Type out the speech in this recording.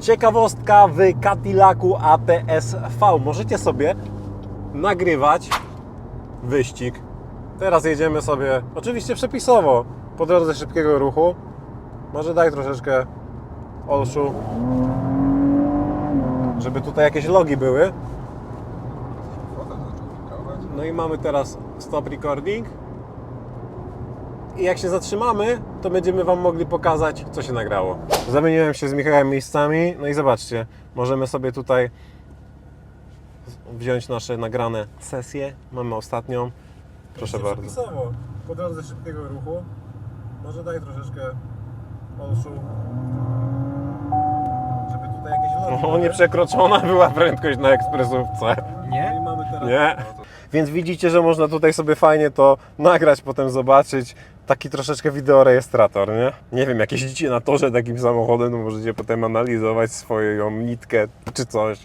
Ciekawostka w Cadillacu ATS V. Możecie sobie nagrywać wyścig. Teraz jedziemy sobie, oczywiście przepisowo, po drodze szybkiego ruchu. Może daj troszeczkę olszu, żeby tutaj jakieś logi były. No i mamy teraz stop recording. I jak się zatrzymamy, to będziemy Wam mogli pokazać, co się nagrało. Zamieniłem się z Michałem miejscami, no i zobaczcie, możemy sobie tutaj wziąć nasze nagrane sesje. Mamy ostatnią. Proszę bardzo. Przepisowo, po drodze szybkiego ruchu. Może daj troszeczkę olszu, tutaj jakieś logi O, nieprzekroczona była prędkość na ekspresówce. Nie? Nie. Więc widzicie, że można tutaj sobie fajnie to nagrać, potem zobaczyć. Taki troszeczkę wideorejestrator, nie? Nie wiem, jak jeździcie na torze takim samochodem, to możecie potem analizować swoją nitkę czy coś.